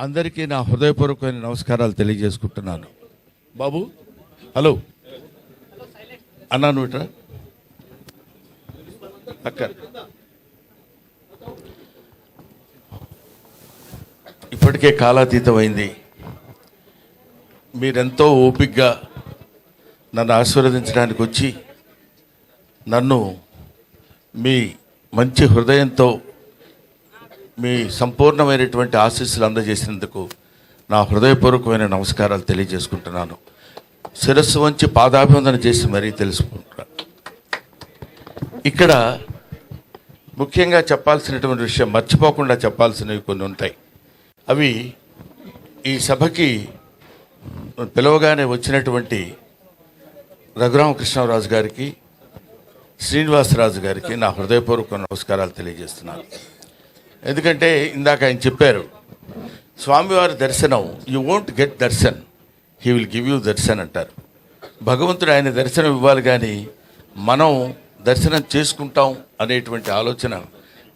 అందరికీ నా హృదయపూర్వకమైన నమస్కారాలు తెలియజేసుకుంటున్నాను. బాబు హలో. అన్నాను ఇట్రా? అక్క. ఇప్పటికే కాలాతీతమైంది. మీరెంతో ఓపిగ్గా నన్ను ఆశీర్వదించడానికి వచ్చి నన్ను మీ మంచి హృదయంతో మీ సంపూర్ణమైనటువంటి ఆశీస్సులు అందజేసినందుకు నా హృదయపూర్వకమైన నమస్కారాలు తెలియజేసుకుంటున్నాను. శిరస్సు వంచి పాదాభివందన చేసి మరీ తెలుసుకుంటున్నాను. ఇక్కడ ముఖ్యంగా చెప్పాల్సినటువంటి విషయం మర్చిపోకుండా చెప్పాల్సినవి కొన్ని ఉంటాయి. అవి ఈ సభకి పిలవగానే వచ్చినటువంటి రఘురామకృష్ణరాజు గారికి శ్రీనివాసరాజు గారికి నా హృదయపూర్వక నమస్కారాలు తెలియజేస్తున్నాను. ఎందుకంటే ఇందాక ఆయన చెప్పారు స్వామివారి దర్శనం you won't get darshan he will give you darshan అంటారు. భగవంతుడు ఆయన దర్శనం ఇవ్వాలి కానీ మనం దర్శనం చేసుకుంటాం అనేటువంటి ఆలోచన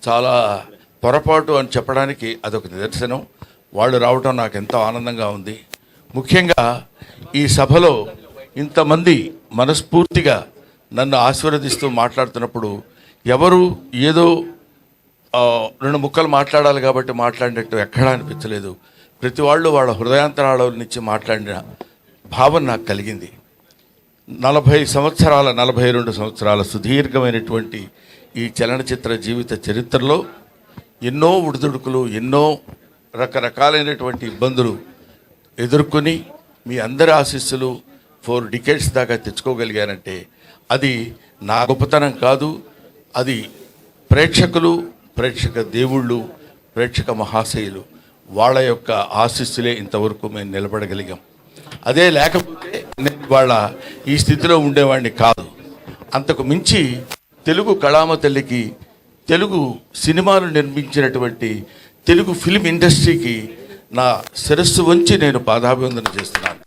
చాలా పొరపాటు అని చెప్పడానికి అదొక నిదర్శనం వాళ్ళు రావటం నాకు ఎంతో ఆనందంగా ఉంది. ముఖ్యంగా ఈ సభలో ఇంతమంది మనస్ఫూర్తిగా నన్ను ఆశీర్వదిస్తూ మాట్లాడుతున్నప్పుడు ఎవరు ఏదో రెండు ముక్కలు మాట్లాడాలి కాబట్టి మాట్లాడినట్టు ఎక్కడా అనిపించలేదు. ప్రతి వాళ్ళు వాళ్ళ హృదయాంతరాల నుంచి మాట్లాడిన భావన నాకు కలిగింది. నలభై సంవత్సరాల నలభై రెండు సంవత్సరాల సుదీర్ఘమైనటువంటి ఈ చలనచిత్ర జీవిత చరిత్రలో ఎన్నో ఉడిదుడుకులు ఎన్నో రకరకాలైనటువంటి ఇబ్బందులు ఎదుర్కొని మీ అందరి ఆశీస్సులు ఫోర్ డికేట్స్ దాకా తెచ్చుకోగలిగానంటే అది నా గొప్పతనం కాదు. అది ప్రేక్షకులు ప్రేక్షక దేవుళ్ళు ప్రేక్షక మహాశయులు వాళ్ళ యొక్క ఆశీస్సులే ఇంతవరకు మేము నిలబడగలిగాం. అదే లేకపోతే నేను వాళ్ళ ఈ స్థితిలో ఉండేవాడిని కాదు. అంతకు మించి తెలుగు కళామ తల్లికి తెలుగు సినిమాలు నిర్మించినటువంటి తెలుగు ఫిల్మ్ ఇండస్ట్రీకి నా శిరస్సు వంచి నేను పాదాభివందన చేస్తున్నాను.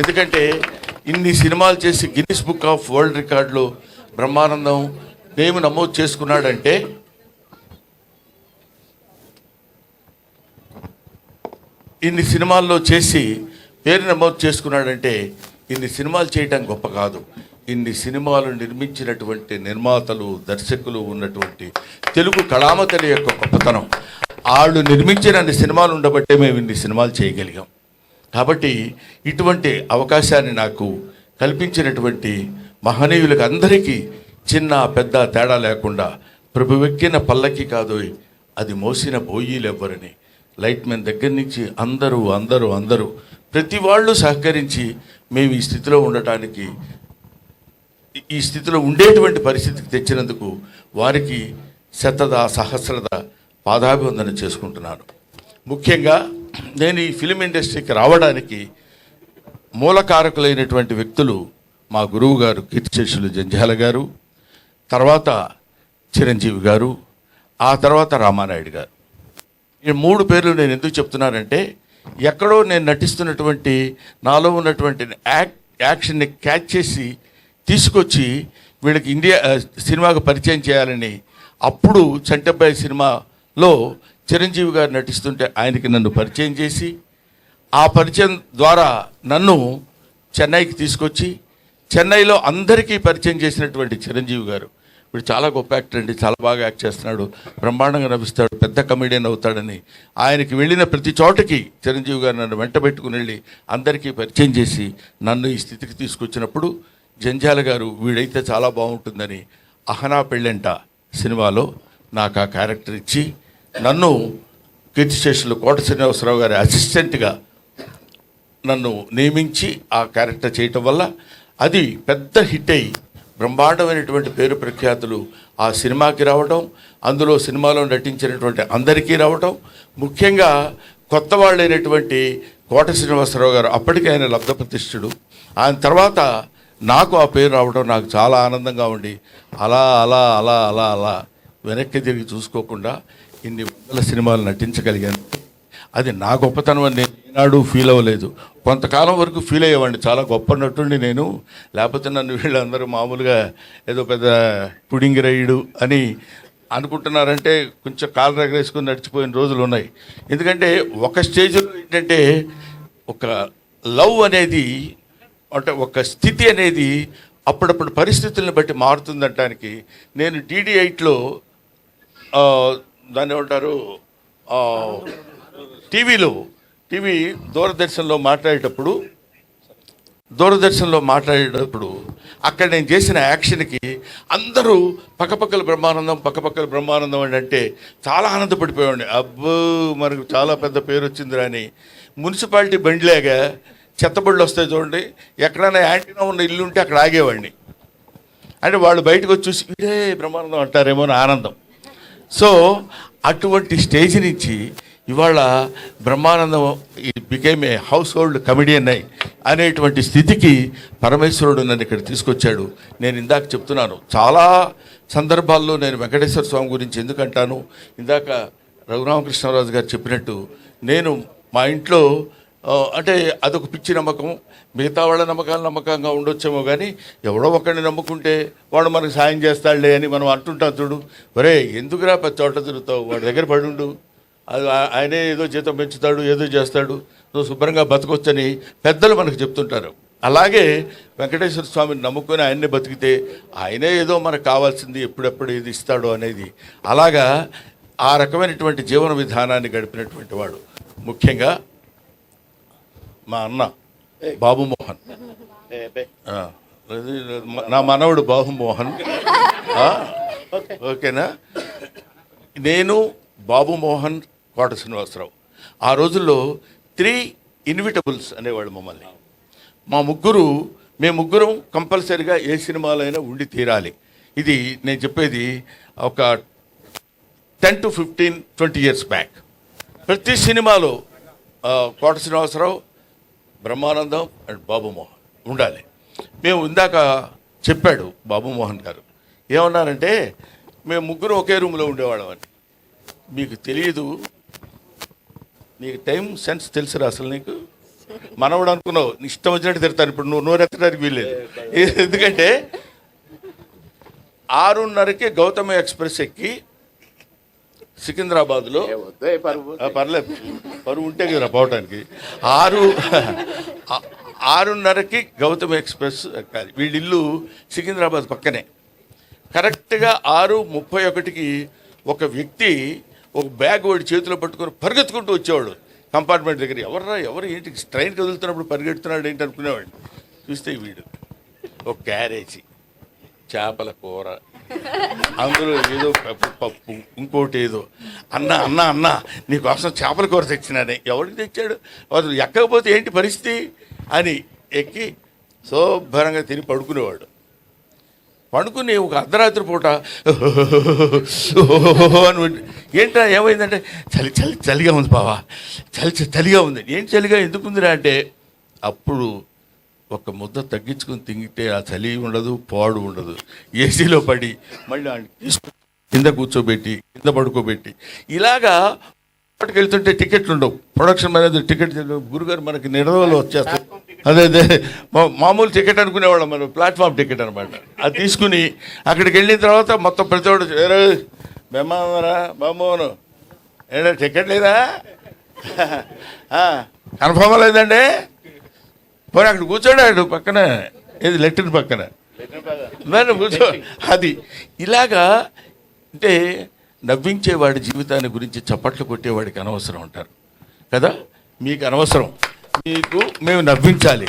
ఎందుకంటే ఇన్ని సినిమాలు చేసి గిన్నిస్ బుక్ ఆఫ్ వరల్డ్ రికార్డులో బ్రహ్మానందం నేమ్ నమోదు చేసుకున్నాడంటే ఇన్ని సినిమాల్లో చేసి పేరు నమోదు చేసుకున్నాడంటే ఇన్ని సినిమాలు చేయటం గొప్ప కాదు. ఇన్ని సినిమాలు నిర్మించినటువంటి నిర్మాతలు దర్శకులు ఉన్నటువంటి తెలుగు కళామతల యొక్క గొప్పతనం. వాళ్ళు నిర్మించిన అన్ని సినిమాలు ఉండబట్టే మేము ఇన్ని సినిమాలు చేయగలిగాం. కాబట్టి ఇటువంటి అవకాశాన్ని నాకు కల్పించినటువంటి మహనీయులకు అందరికీ చిన్న పెద్ద తేడా లేకుండా ప్రభువెక్కిన పల్లకి కాదు అది మోసిన బోయీలు ఎవ్వరని లైట్ మెన్ దగ్గర నుంచి అందరూ అందరూ అందరూ ప్రతి వాళ్ళు సహకరించి మేము ఈ స్థితిలో ఉండటానికి ఈ- స్థితిలో ఉండేటువంటి పరిస్థితికి తెచ్చినందుకు వారికి శతద సహస్రద పాదాభివందన చేసుకుంటున్నాను. ముఖ్యంగా నేను ఈ ఫిలిం ఇండస్ట్రీకి రావడానికి మూలకారకులైనటువంటి వ్యక్తులు మా గురువు గారు కీర్తిశేషులు జంజాల గారు తర్వాత చిరంజీవి గారు ఆ తర్వాత రామానాయుడు గారు. ఈ మూడు పేర్లు నేను ఎందుకు చెప్తున్నానంటే ఎక్కడో నేను నటిస్తున్నటువంటి నాలో ఉన్నటువంటి యాక్ యాక్షన్ని క్యాచ్ చేసి తీసుకొచ్చి వీళ్ళకి ఇండియా సినిమాకు పరిచయం చేయాలని అప్పుడు చంటబ్బాయి సినిమాలో చిరంజీవి గారు నటిస్తుంటే ఆయనకి నన్ను పరిచయం చేసి ఆ పరిచయం ద్వారా నన్ను చెన్నైకి తీసుకొచ్చి చెన్నైలో అందరికీ పరిచయం చేసినటువంటి చిరంజీవి గారు. ఇప్పుడు చాలా గొప్ప యాక్టర్ అండి చాలా బాగా యాక్ట్ చేస్తున్నాడు బ్రహ్మాండంగా నవ్విస్తాడు పెద్ద కమెడియన్ అవుతాడని. ఆయనకి వెళ్ళిన ప్రతి చోటకి చిరంజీవి గారు నన్ను వెంట పెట్టుకుని వెళ్ళి అందరికీ పరిచయం చేసి నన్ను ఈ స్థితికి తీసుకొచ్చినప్పుడు జంజాల గారు వీడైతే చాలా బాగుంటుందని అహనా పెళ్ళంట సినిమాలో నాకు ఆ క్యారెక్టర్ ఇచ్చి నన్ను కీర్తిశేషులు కోట శ్రీనివాసరావు గారి అసిస్టెంట్గా నన్ను నియమించి ఆ క్యారెక్టర్ చేయటం వల్ల అది పెద్ద హిట్ అయ్యి బ్రహ్మాండమైనటువంటి పేరు ప్రఖ్యాతులు ఆ సినిమాకి రావటం అందులో సినిమాలో నటించినటువంటి అందరికీ రావటం ముఖ్యంగా కొత్త వాళ్ళైనటువంటి కోట శ్రీనివాసరావు గారు అప్పటికే ఆయన లబ్ధప్రతిష్ఠుడు ఆయన తర్వాత నాకు ఆ పేరు రావడం నాకు చాలా ఆనందంగా ఉండి అలా అలా అలా అలా అలా వెనక్కి తిరిగి చూసుకోకుండా ఇన్ని వందల సినిమాలు నటించగలిగాను. అది నా గొప్పతనం అని నేను ఈనాడు ఫీల్ అవ్వలేదు. కొంతకాలం వరకు ఫీల్ అయ్యేవాడిని. చాలా గొప్ప నటుండి నేను. లేకపోతే నన్ను వీళ్ళందరూ మామూలుగా ఏదో పెద్ద పుడింగిరయుడు అని అనుకుంటున్నారంటే కొంచెం కాలు రగరేసుకుని నడిచిపోయిన రోజులు ఉన్నాయి. ఎందుకంటే ఒక స్టేజ్లో ఏంటంటే ఒక లవ్ అనేది అంటే ఒక స్థితి అనేది అప్పుడప్పుడు పరిస్థితులను బట్టి మారుతుందనటానికి నేను డీడీ ఎయిట్లో దాన్ని ఏమంటారు? టీవీలో టీవీ దూరదర్శన్లో మాట్లాడేటప్పుడు దూరదర్శన్లో మాట్లాడేటప్పుడు అక్కడ నేను చేసిన యాక్షన్కి అందరూ పక్కపక్కల బ్రహ్మానందం పక్కపక్కల బ్రహ్మానందం అని అంటే చాలా ఆనందపడిపోయాడు అబ్బో మనకు చాలా పెద్ద పేరు వచ్చిందిరా అని. మున్సిపాలిటీ బండిలాగా చెత్తబళ్ళు వస్తాయి చూడండి ఎక్కడైనా యాంటీనా ఉన్న ఇల్లు ఉంటే అక్కడ ఆగేవాడిని. అంటే వాళ్ళు బయటకు వచ్చి చూసి ఇదే బ్రహ్మానందం అంటారేమో అని ఆనందం. సో అటువంటి స్టేజ్ నుంచి ఇవాళ Brahmanandam became a household comedian అయి అనేటువంటి స్థితికి పరమేశ్వరుడు నన్ను ఇక్కడ తీసుకొచ్చాడు. నేను ఇందాక చెప్తున్నాను చాలా సందర్భాల్లో నేను వెంకటేశ్వర స్వామి గురించి ఎందుకంటాను? ఇందాక రఘురామకృష్ణరాజు గారు చెప్పినట్టు నేను మా ఇంట్లో అంటే అదొక పిచ్చి నమ్మకం మిగతా వాళ్ళ నమ్మకాలు నమ్మకంగా ఉండొచ్చేమో కానీ ఎవడో ఒకరిని నమ్ముకుంటే వాడు మనకు సాయం చేస్తాడులే అని మనం అంటుంటాం చూడు. ఒరే ఎందుకురా చోట తిరుగుతావు? వాడి దగ్గర పడుండు. అది ఆయనే ఏదో జీతం పెంచుతాడు ఏదో చేస్తాడు. నువ్వు శుభ్రంగా బతకొచ్చని పెద్దలు మనకు చెప్తుంటారు. అలాగే వెంకటేశ్వర స్వామిని నమ్ముకొని ఆయన్నే బతికితే ఆయనే ఏదో మనకు కావాల్సింది ఎప్పుడెప్పుడు ఏది ఇస్తాడో అనేది. అలాగా ఆ రకమైనటువంటి జీవన విధానాన్ని గడిపినటువంటి వాడు. ముఖ్యంగా మా అన్న బాబు మోహన్ ఆ, అది నా మనవడు బాబు మోహన్ ఆ, ఓకేనా? నేను బాబు మోహన్ కోట శ్రీనివాసరావు. ఆ రోజుల్లో త్రీ ఇన్విటబుల్స్ అనేవాళ్ళు మమ్మల్ని. మా ముగ్గురు మేము ముగ్గురం కంపల్సరిగా ఏ సినిమాలైనా ఉండి తీరాలి. ఇది నేను చెప్పేది ఒక ten to fifteen twenty years back. ప్రతి సినిమాలో కోట శ్రీనివాసరావు బ్రహ్మానందం అండ్ బాబుమోహన్ ఉండాలి. మేము ఇందాక చెప్పాడు బాబుమోహన్ గారు. ఏమన్నారంటే మేము ముగ్గురు ఒకే రూమ్లో ఉండేవాళ్ళం అని. మీకు తెలియదు నీకు టైం సెన్స్ తెలుసురా అసలు నీకు? మనవడు అనుకున్నావు నీ ఇష్టం వచ్చినట్టు తిడతాను ఇప్పుడు నువ్వు నోరెత్తడానికి వీల్లేదు. ఎందుకంటే ఆరున్నరకి గౌతమ ఎక్స్ప్రెస్ ఎక్కి సికింద్రాబాద్లో పర్లేదు. పరువు ఉంటే కదా పోవటానికి. ఆరు ఆరున్నరకి గౌతమ్ ఎక్స్ప్రెస్ ఎక్కాలి. వీళ్ళ ఇల్లు సికింద్రాబాద్ పక్కనే. కరెక్ట్గా ఆరు ముప్పై ఒకటికి ఒక వ్యక్తి ఒక బ్యాగ్ వాడి చేతిలో పట్టుకొని పరిగెత్తుకుంటూ వచ్చేవాడు. కంపార్ట్మెంట్ దగ్గర ఎవర్రా ఎవరు ఏంటి? ట్రైన్ కదులుతున్నప్పుడు పరిగెడుతున్నాడు ఏంటి అనుకునేవాడు. చూస్తే వీడు ఒక క్యారేజీ చేపల కూర అందులో ఏదో పప్పు పప్పు ఇంకోటి ఏదో. అన్న అన్న అన్న నీకోసం చేపల కూర తెచ్చినానే. ఎవరికి తెచ్చాడు? అసలు ఎక్కకపోతే ఏంటి పరిస్థితి? అని ఎక్కి శుభ్రంగా తిని పడుకునేవాడు. పడుకుని ఒక అర్ధరాత్రి పూట అని ఏంటా ఏమైందంటే చలి చలి చలిగా ఉంది బావా. చలి చలిగా ఉంది. ఏం చలిగా ఎందుకు ఉందిరా అంటే అప్పుడు ఒక ముద్ద తగ్గించుకుని తింగితే ఆ చలి ఉండదు పాడు ఉండదు. ఏసీలో పడి మళ్ళీ కింద కూర్చోబెట్టి కింద పడుకోబెట్టి. ఇలాగా అక్కడికి వెళ్తుంటే టికెట్లు ఉండవు. ప్రొడక్షన్ మేనేజర్ టికెట్ గురుగారు మనకి నిర్ణయంలో వచ్చేస్తాయి. అదే అదే మామూలు టికెట్ అనుకునేవాళ్ళం మనం ప్లాట్ఫామ్ టికెట్ అనమాట అది తీసుకుని అక్కడికి వెళ్ళిన తర్వాత మొత్తం ప్రతి ఒక్కడు "ఏరే, బెమ్మరా బామ్మోను ఏడా టికెట్ లేదా? కన్ఫర్మ్ లేదండి? పోనీ అక్కడ కూర్చోండి అక్కడ పక్కన. ఏది లెట్రిన్ పక్కన. కూర్చో. అది ఇలాగా అంటే నవ్వించేవాడి జీవితాన్ని గురించి చప్పట్లు కొట్టేవాడికి అనవసరం అంటారు. కదా? మీకు అనవసరం. మీకు మేము నవ్వించాలి.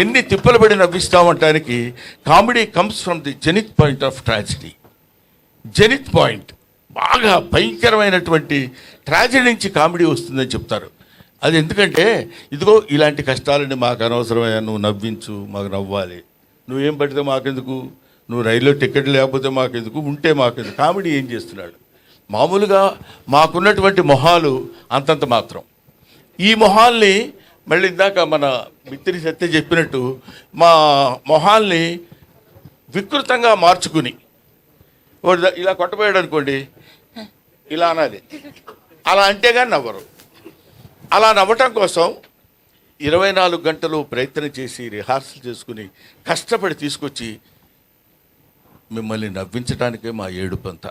ఎన్ని తిప్పలు పడి నవ్విస్తామంటానికి comedy comes from the zenith point of tragedy. Zenith point. బాగా భయంకరమైనటువంటి ట్రాజడీ నుంచి కామెడీ వస్తుందని చెప్తారు. అది ఎందుకంటే ఇదిగో ఇలాంటి కష్టాలని మాకు అనవసరమయ్యా నువ్వు నవ్వించు మాకు నవ్వాలి. నువ్వేం పడితే మాకెందుకు? నువ్వు రైల్లో టికెట్ లేకపోతే మాకెందుకు? ఉంటే మాకెందుకు? కామెడీ ఏం చేస్తున్నాడు? మామూలుగా మాకున్నటువంటి మొహాలు అంతంత మాత్రం. ఈ మొహాల్ని మళ్ళీ ఇందాక మన మిత్రి సత్య చెప్పినట్టు మా మొహాల్ని వికృతంగా మార్చుకుని వాడు ఇలా కొట్టబోయాడు అనుకోండి ఇలా అనాలి. అలా అంటే కానీ నవ్వరు. అలా నవ్వటం కోసం ఇరవై నాలుగు గంటలు ప్రయత్నం చేసి రిహార్సల్ చేసుకుని కష్టపడి తీసుకొచ్చి మిమ్మల్ని నవ్వించడానికే మా ఏడుపంతా.